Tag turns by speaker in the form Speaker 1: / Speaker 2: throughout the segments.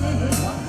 Speaker 1: 계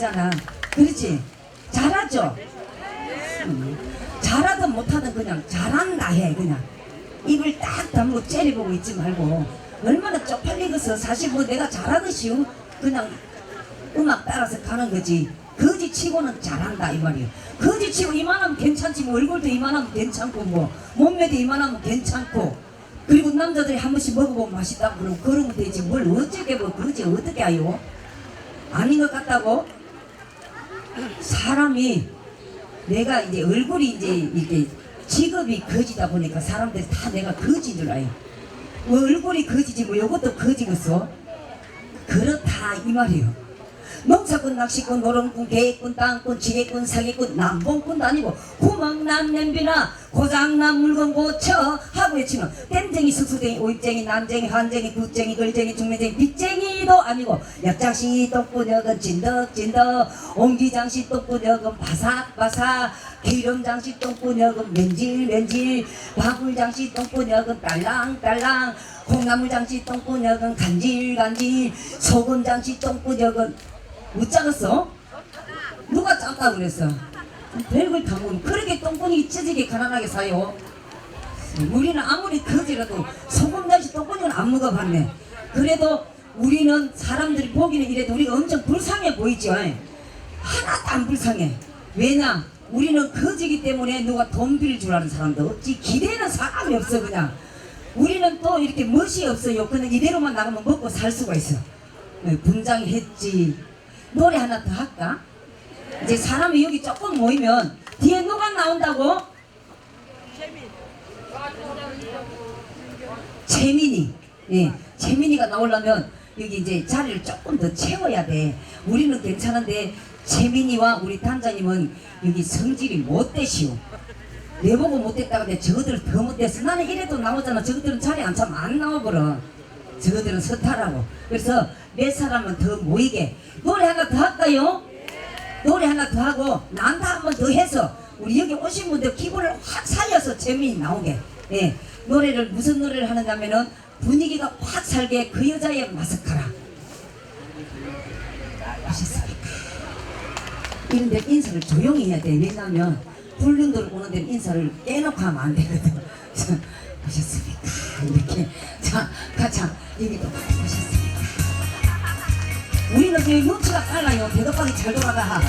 Speaker 1: 살잖아. 그렇지? 잘하죠? 음. 잘하든 못하든 그냥 잘한다 해 그냥. 입을 딱 다물고 째려보고 있지 말고. 얼마나 쪽팔리겠어. 사실 뭐 내가 잘하듯이 그냥 음악 따라서 가는 거지. 거지 치고는 잘한다 이 말이야 거지 치고 이만하면 괜찮지 뭐. 얼굴도 이만하면 괜찮고 뭐. 몸매도 이만하면 괜찮고. 그리고 남자들이 한 번씩 먹어보면 맛있다고 그러면 되지. 뭘 어쩌게 뭐 그지? 어떻게 하요? 아닌 것 같다고 사람이 내가 이제 얼굴이 이제 이게 직업이 거지다 보니까 사람들이 다 내가 알아요. 뭐 얼굴이 거지지 뭐 이것도 거지겠어. 그렇다 이 말이에요. 농사꾼, 낚시꾼, 노름꾼, 계획꾼, 땅꾼, 지게꾼, 사기꾼, 남봉꾼도 아니고 구멍난 냄비나 고장난 물건 고쳐 하고 외치면 땜쟁이, 숙수쟁이, 오입쟁이, 난쟁이, 한쟁이, 굿쟁이, 걸쟁이, 중매쟁이, 빚쟁이도 아니고 약장씨 똥꾸녕은 찐덕찐덕 옹기장씨 똥꾸녕은 바삭바삭 기름장씨 똥꾸녕은 맨질맨질 바굴장씨 똥꾸녕은 딸랑딸랑 콩나물장씨 똥꾸녕은 간질간질 소금장씨 똥꾸녕은 못 작았어? 누가 작다 그랬어? 별걸 다 모르고 그렇게 똥꾸니 찢지게 가난하게 사요? 우리는 아무리 거지라도 소금장씨 똥꾸니는 안 먹어봤네. 그래도 우리는 사람들이 보기는 이래도 우리가 엄청 불쌍해 보이죠 하나도 안 불쌍해. 왜냐? 우리는 거지기 때문에 누가 돈 빌릴 줄 아는 사람도 없지. 기대는 사람이 없어 그냥. 우리는 또 이렇게 멋이 없어요. 그냥 이대로만 나가면 먹고 살 수가 있어. 네, 분장이 했지 노래 하나 더 할까? 이제 사람이 여기 조금 모이면 뒤에 누가 나온다고? 재민이. 예, 재민이가 나오려면 여기 이제 자리를 조금 더 채워야 돼. 우리는 괜찮은데 재민이와 우리 단장님은 여기 성질이 못되시오. 내 보고 못됐다고 근데 저것들은 더 못됐어 나는 이래도 나오잖아. 저것들은 자리 안 차면 안 나와버려. 저것들은 서타라고. 그래서 몇 사람은 더 모이게 노래 하나 더 할까요? 노래 하나 더 하고 난다 한번 더 해서 우리 여기 오신 분들 기분을 확 살려서 재민이 나오게 예 노래를 무슨 노래를 하는가면은 분위기가 확 살게 그 여자의 마스카라 아셨습니까? 이런 데 인사를 조용히 해야 돼 왜냐하면 불륜들 오는 데는 인사를 깨놓고 하면 안 되거든 보셨습니까? 이렇게 자 가자 여기도 보셨습니까? 우리는 그 눈치가 빨라요. 대덕방이 잘 돌아가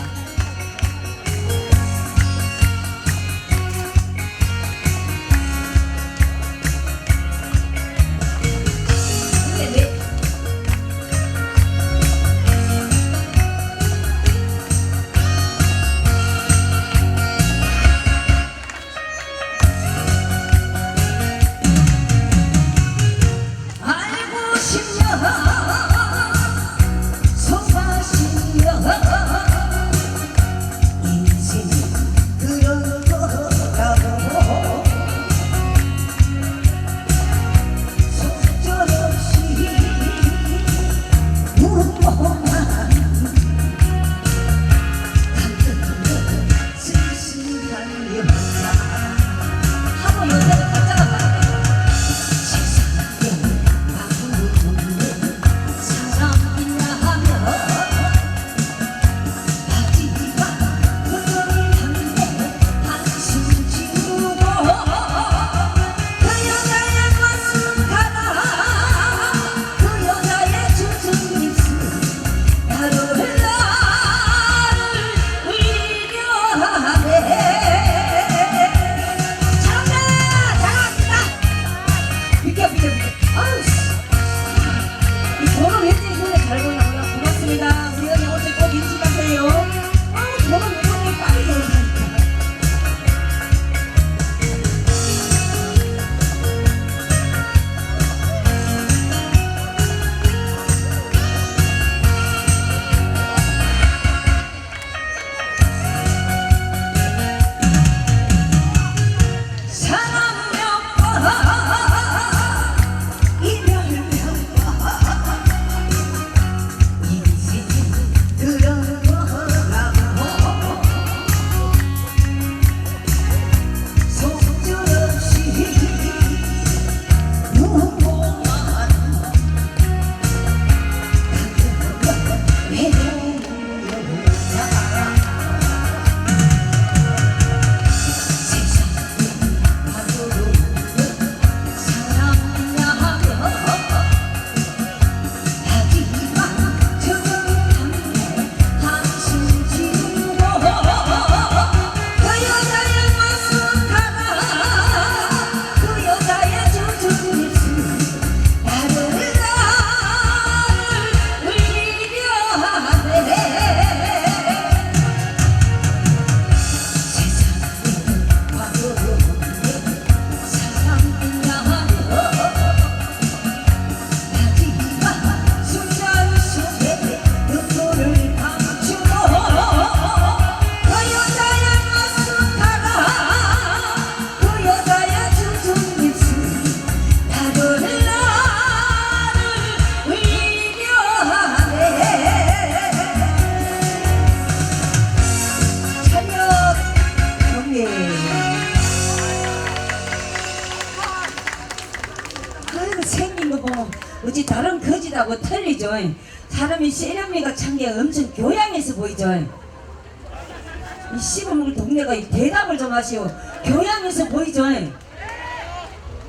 Speaker 1: 이 씹어먹을 동네가 이 대답을 좀 하시오. 교양에서 보이죠?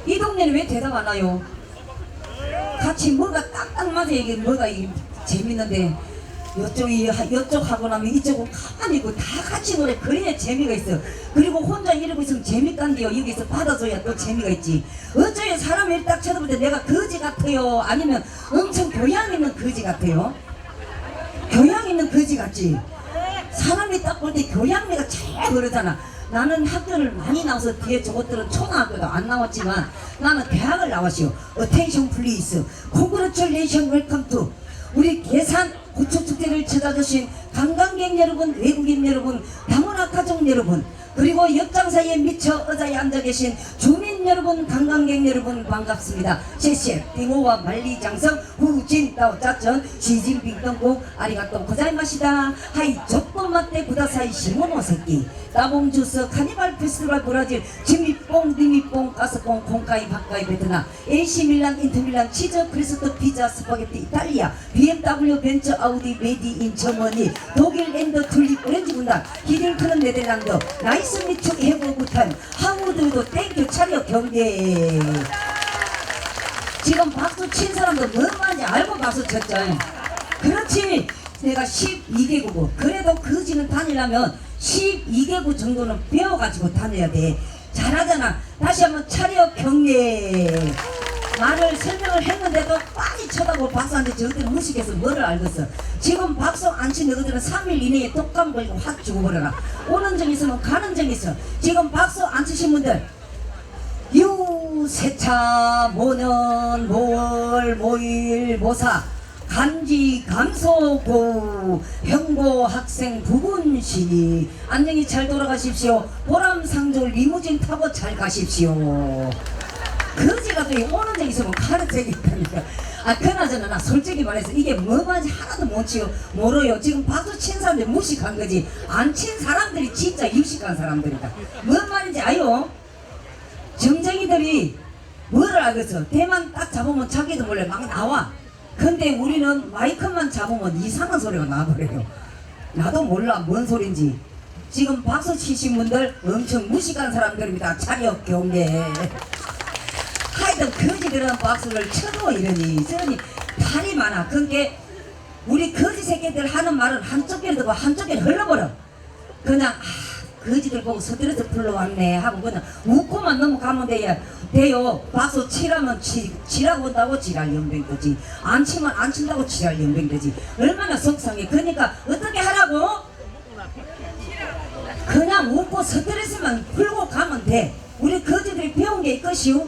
Speaker 1: 이 동네는 왜 대답 안 와요? 같이 뭐가 딱딱 맞아 이게 뭐가 이게 재밌는데 이쪽이 이쪽 하고 나면 이쪽은 가만히 있고 다 같이 노래 그래야 재미가 있어 그리고 혼자 이러고 있으면 재밌단데요. 여기서 받아줘야 또 재미가 있지. 어쩌요 사람을 딱 쳐다볼 때 내가 거지 같아요? 아니면 엄청 교양 있는 거지 같아요? 교양 있는 거지 같지 사람이 딱 볼 때 교양미가 잘 그러잖아 나는 학교를 많이 나와서 뒤에 저것들은 초등학교도 안 나왔지만 나는 대학을 나왔어요. Attention please. Congratulations, welcome to. 우리 계산 고척축제를 찾아주신 관광객 여러분, 외국인 여러분, 다문화 가족 여러분, 그리고 옆장 사이에 미쳐 의자에 앉아 계신 주민 여러분, 관광객 여러분 반갑습니다. 제시 딩호와 만리장성 후진다오 짜전 시진핑 등국 아리가또 고자이마시다. 하이 맞대 구다사이 시모노 새끼. 따봉 주스 카니발 페스티벌 브라질 지미뽕 니미뽕 가스뽕 콩카이 박카이 베트남. AC 밀란 인터밀란 치즈 크리스트 피자 스파게티 이탈리아. BMW 벤처 아우디 메디 인 저머니. 독일 랜드 툴립 오렌지 군단. 히딜크는 네덜란드. 나이스 미축 해고 부탄. 하우드도 땡큐 차려 경례 지금 박수 친 사람도 뭐 많이 알고 박수 쳤죠. 그렇지. 내가 12개국어 그래도 거지는 다니려면 12개국 정도는 배워가지고 다녀야 돼. 잘하잖아. 다시 한번 차려 경례 말을 설명을 했는데도 빨리 쳐다보고 박수 한테 저들은 무식해서 뭐를 알겠어. 지금 박수 안 친 너희들은 3일 이내에 독감 걸리고 확 죽어버려라. 오는 정 있으면 가는 정 있어. 지금 박수 안 치신 분들 유세차 모년 모월 모일 모사 간지 감소고 형고 학생 부분시 안녕히 잘 돌아가십시오. 보람상조 리무진 타고 잘 가십시오. 거지라도 이 오는 적 있으면 있다니까. 아 그나저나 나 솔직히 말해서 이게 뭐 말인지 하나도 못 치요 모르요. 지금 박수 친 사람들 무식한 거지. 안 친 사람들이 진짜 유식한 사람들이다. 뭔 말인지 아요? 정쟁이들이 뭐를 알겠어? 대만 딱 잡으면 자기도 몰래 막 나와. 근데 우리는 마이크만 잡으면 이상한 소리가 나버려요. 나도 몰라 뭔 소린지. 지금 박수 치신 분들 엄청 무식한 사람들입니다. 차력 경계. 하여튼 거지들은 박수를 쳐도 이러니 저러니 탈이 많아. 그게 우리 거지 새끼들 하는 말은 한쪽 귀를 듣고 한쪽 귀를 흘러버려. 그냥 아 거지들 보고 스트레스 풀러 왔네 하고 그냥 웃고만 넘어가면 돼요. 돼요. 박수 치라면 치, 치라고 한다고 지랄 연병 되지. 안 치면 안 친다고 지랄 연병 되지. 얼마나 속상해. 그러니까 어떻게 하라고? 그냥 웃고 스트레스만 풀고 가면 돼. 우리 거지들이 배운 게 있것이오.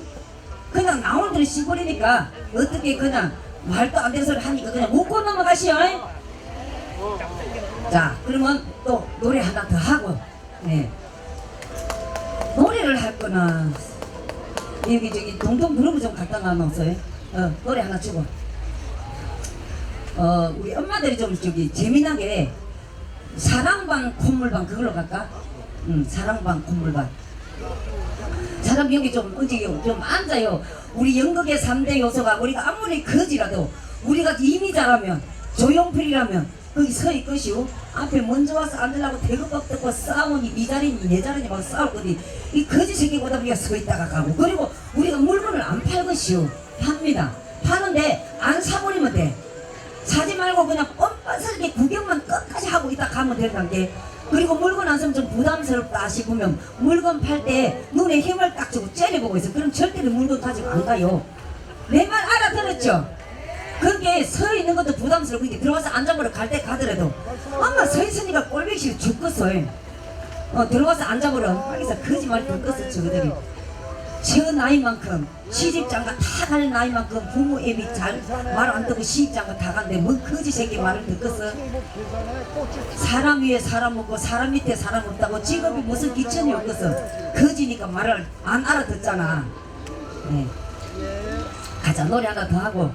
Speaker 1: 그냥 나온 대로 시골이니까 어떻게 그냥 말도 안 되는 소리 하니까 그냥 웃고 넘어가시오. 자 그러면 또 노래 하나 더 하고 네 노래를 할 거나 여기 저기 동동 그룹을 좀 갖다 놔놓으세요? 어 노래 하나 주고. 어 우리 엄마들이 좀 저기 재미나게 사랑방 콧물방 그걸로 갈까? 응 사랑방 콧물방. 사람 여기 좀 어디요 좀 앉아요. 우리 연극의 3대 요소가 우리가 아무리 거지라도 우리가 이미 잘하면 조용필이라면 거기 서 있것이오. 앞에 먼저 와서 앉으려고 대급박 듣고 싸우니 니 자리니 내 자리니 막 싸울 거니 이 거지 새끼보다 우리가 서 있다가 가고. 그리고 우리가 물건을 안 팔것이오. 팝니다. 파는데 안 사버리면 돼. 사지 말고 그냥 뻔뻔스럽게 구경만 끝까지 하고 있다 가면 된다는 게. 그리고 물건 안 사면 좀 부담스럽다 싶으면 물건 팔 때 눈에 힘을 딱 주고 째려보고 있어. 그럼 절대로 물건 가지고 안 가요. 내 말 알아들었죠? 그게 서 있는 것도 부담스럽고 이게 들어가서 앉아보러 갈 때 가더라도 엄마 서 있으니까 꼴보기 싫어 죽겠어 어 들어가서 앉아보러 하기서 거짓말 듣겠어 저들이. 저 나이만큼 시집장가 다 갈 나이만큼 부모 애비 잘 말 안 듣고 시집장가 다 간데 뭔 거지 새끼 말을 듣겠어? 사람 위에 사람 없고 사람 밑에 사람 없다고 직업이 무슨 기천이 없겠어? 거지니까 말을 안 알아듣잖아. 네. 가자 노래 하나 더 하고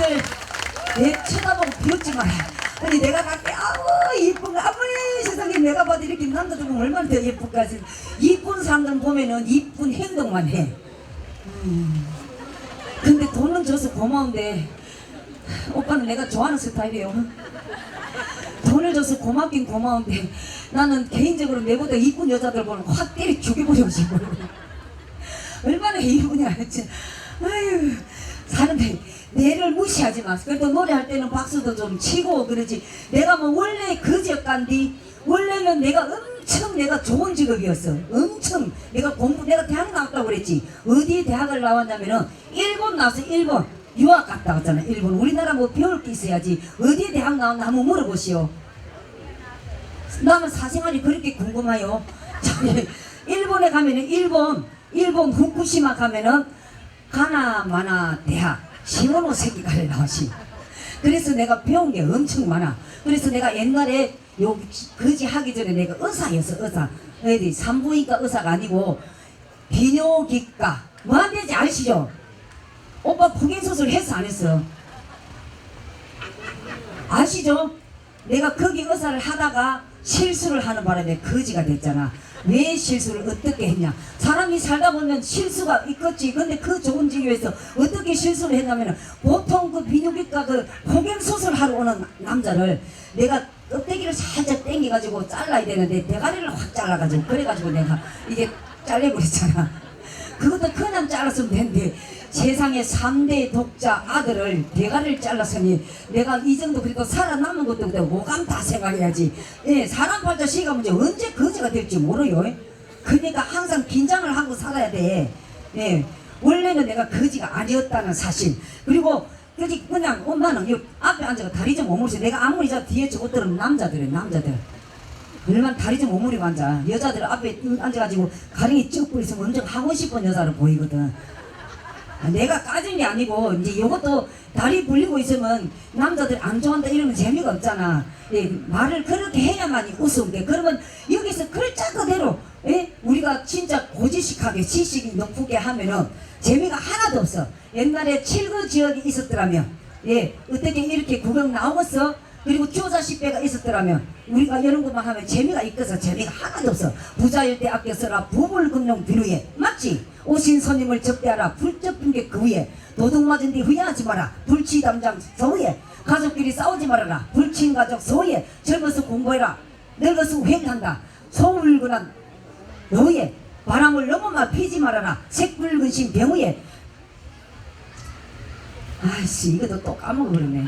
Speaker 1: 이거들 내 쳐다보고 비웃지 마라. 아니 내가 갈게 아우 이쁜 거 아무리 세상에 내가 봐도 이렇게 남자들 보면 얼마나 더 예쁠까 싶- 이쁜 사람들 보면은 이쁜 행동만 해. 음. 근데 돈은 줘서 고마운데 오빠는 내가 좋아하는 스타일이에요. 돈을 줘서 고맙긴 고마운데 나는 개인적으로 내보다 이쁜 여자들 보면 확 때려 죽여버리고 싶어 얼마나 이쁘냐 진짜. 아유 사람들 내를 무시하지 마 그래도 노래할 때는 박수도 좀 치고 그러지. 내가 뭐 원래 그 지역간디 원래는 내가 엄청 내가 좋은 직업이었어. 엄청. 내가 공부 내가 대학 나왔다고 그랬지. 어디 대학을 나왔냐면은 일본 나와서 일본 유학 갔다 왔잖아 일본. 우리나라 뭐 배울 게 있어야지. 어디 대학 나왔나 한번 물어보시오. 나는 사생활이 그렇게 궁금해요. 저기 일본에 가면은 일본 일본 후쿠시마 가면은 가나마나 대학 시모노 세기가를 나오시. 그래서 내가 배운 게 엄청 많아. 그래서 내가 옛날에 요 거지 하기 전에 내가 의사였어 의사. 어디 산부인과 의사가 아니고 비뇨기과 뭐 하는지 아시죠? 오빠 폭행 수술 했어 안 했어? 아시죠? 내가 거기 의사를 하다가 실수를 하는 바람에 거지가 됐잖아. 왜 실수를 어떻게 했냐? 사람이 살다 보면 실수가 있겠지. 근데 그 좋은 직위에서 어떻게 실수를 했냐면은 보통 그 비뇨기과 그 폭행 수술 하러 오는 남자를 내가 껍데기를 살짝 당겨가지고 잘라야 되는데 대가리를 확 잘라가지고 그래가지고 내가 이게 잘려버렸잖아. 그것도 그냥 잘랐으면 되는데 세상에 3대 독자 아들을 대가리를 잘랐으니 내가 이 정도 그래도 살아남은 것도 그때 모감 다 생각해야지. 예, 사람 팔자 시가 문제 언제 거지가 될지 모르요. 그러니까 항상 긴장을 하고 살아야 돼. 예, 원래는 내가 거지가 아니었다는 사실. 그리고 그냥 엄마는 요 앞에 앉아가 다리 좀 오므리서 내가 아무리 저 뒤에 저것들은 남자들이 남자들 얼마나 다리 좀 오므리고 앉아. 여자들 앞에 앉아가지고 가랭이 쭉 부리서 엄청 하고 싶은 여자로 보이거든. 아, 내가 까진 게 아니고 이제 이것도 다리 불리고 있으면 남자들 안 좋아한다 이러면 재미가 없잖아. 예, 말을 그렇게 해야만이 웃음게. 그러면 여기서 글자 그대로 예? 우리가 진짜 고지식하게 지식이 높게 하면은 재미가 하나도 없어. 옛날에 칠거 지역이 있었더라면 예 어떻게 이렇게 구경 나오겠어? 그리고 교자식배가 있었더라면 우리가 이런 것만 하면 재미가 있겠어. 재미가 하나도 없어. 부자일 때 아껴 써라. 부물금용 비누에. 맞지? 오신 손님을 접대하라. 불접힌 게 그 위에. 도둑 맞은 뒤 후회하지 마라. 불치 담장 서위에. 가족끼리 싸우지 말아라. 불친 가족 서위에. 젊어서 공부해라. 늙어서 후회한다. 소울근한 너희에. 바람을 너무만 피지 말아라. 색붉은 신 병우에. 아이씨 이것도 또 까먹어버렸네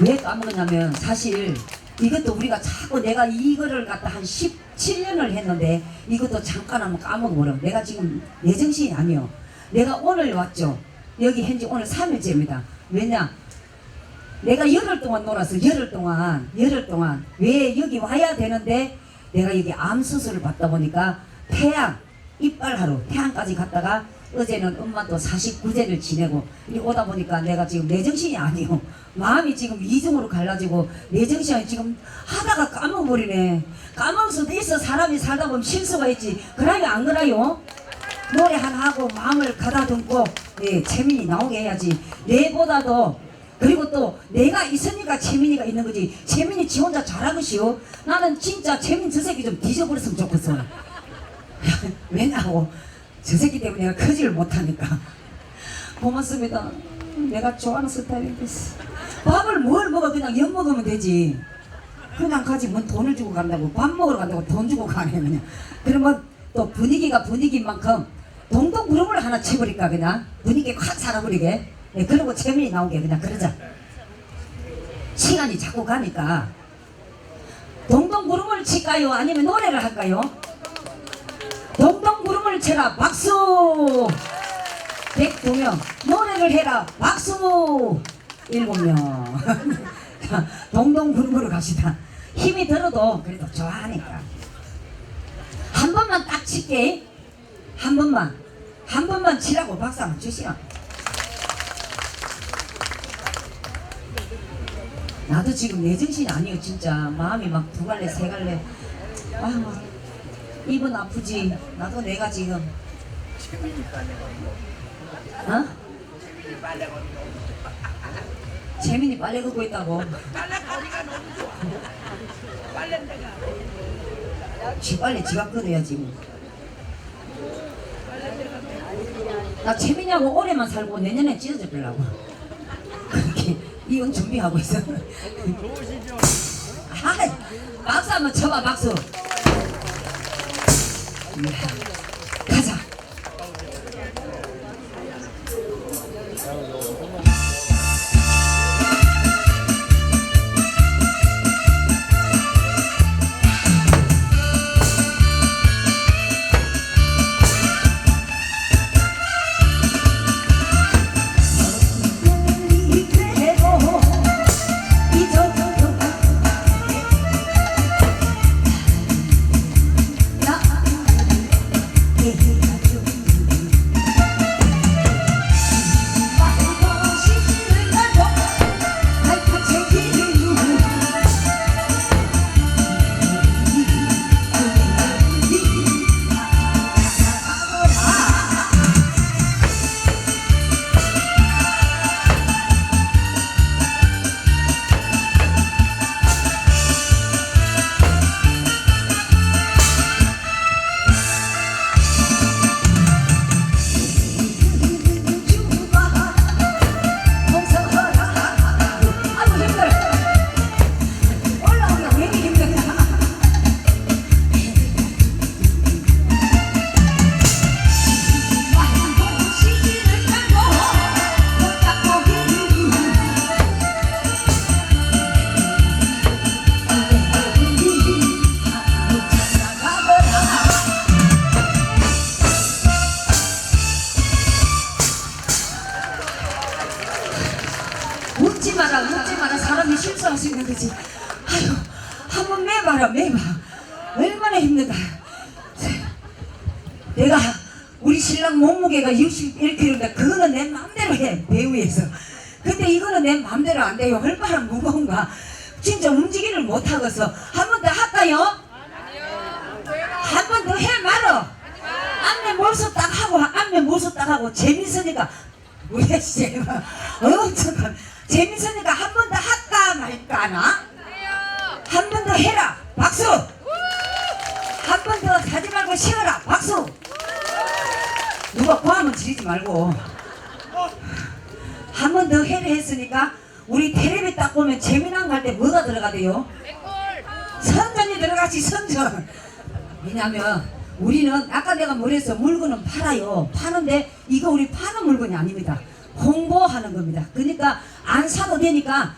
Speaker 1: 왜 까먹었냐면 사실 이것도 우리가 자꾸 내가 이거를 갖다 한 17년을 했는데 이것도 잠깐 하면 까먹어버려. 내가 지금 내 정신이 아니요. 내가 오늘 왔죠. 여기 현지 오늘 3일째입니다. 왜냐? 내가 열흘 동안 놀아서 열흘 동안 열흘 동안 왜 여기 와야 되는데 내가 여기 암 수술을 받다 보니까 태양 이빨하러 태양까지 갔다가 어제는 엄마 또 49제를 지내고 이 오다 보니까 내가 지금 내 정신이 아니요. 마음이 지금 이중으로 갈라지고 내 정신이 지금 하다가 까먹어버리네. 까먹을 수도 있어. 사람이 살다 보면 실수가 있지. 그러면 안 그래요? 노래 하나 하고 마음을 가다듬고 예, 재민이 나오게 해야지. 내보다도 그리고 또 내가 있으니까 재민이가 있는 거지. 재민이 지 혼자 잘한 것이요 나는 진짜 재민 저 새끼 좀 뒤져버렸으면 좋겠어. 왜냐고 저 새끼 때문에 내가 커지를 못하니까. 고맙습니다. 내가 좋아하는 스타일인데 밥을 뭘 먹어? 그냥 엿 먹으면 되지. 그냥 가지. 뭔 돈을 주고 간다고. 밥 먹으러 간다고 돈 주고 가네 그냥. 그러면 또 분위기가 분위기인 만큼 동동 구름을 하나 쳐버릴까 그냥? 분위기 확 살아버리게. 예, 그리고 재민이 나오게 그냥 그러자. 시간이 자꾸 가니까. 동동 구름을 칠까요? 아니면 노래를 할까요 동동 구름을 쳐라 박수! 102명 노래를 해라 박수! 7명. 자, 동동 구름으로 갑시다. 힘이 들어도 그래도 좋아하니까. 한 번만 딱 칠게. 한 번만. 한 번만 치라고 박수 한번 주시오. 나도 지금 내 정신이 아니요 진짜. 마음이 막 두 갈래 세 갈래. 아유 막 입은 아프지? 나도 내가 지금. 어? 재민이 빨래 걷고 있다고? 지 빨래 지가 끓여야지 뭐. 나 재민이하고 올해만 살고 내년에 찢어져 보려고. 그렇게 이혼 준비하고 있어. 아이, 박수 한번 쳐봐 박수 이 내 마음대로 해 배우에서. 근데 이거는 내 마음대로 안 돼요. 얼마나 무거운가. 진짜 움직이를 못 하겠어 한번 더 할까요? 한 번 더 해 말어. 앞면 몰수 딱 하고 앞면 몰수 딱 하고 재밌으니까. 왜 씨발 엄청 가- 재밌으니까 한 번 더 할까 말까 하나? 한 번 더 해라. 박수. 한 번 더 하지 말고 쉬어라. 박수. 누가 고함을 지르지 말고 한 번 더 해라 했으니까 우리 텔레비 딱 보면 재미난 갈 때 뭐가 들어가대요? 선전이 들어가지 선전. 왜냐면 우리는 아까 내가 뭐랬어? 물건은 팔아요. 파는데 이거 우리 파는 물건이 아닙니다. 홍보하는 겁니다. 그러니까 안 사도 되니까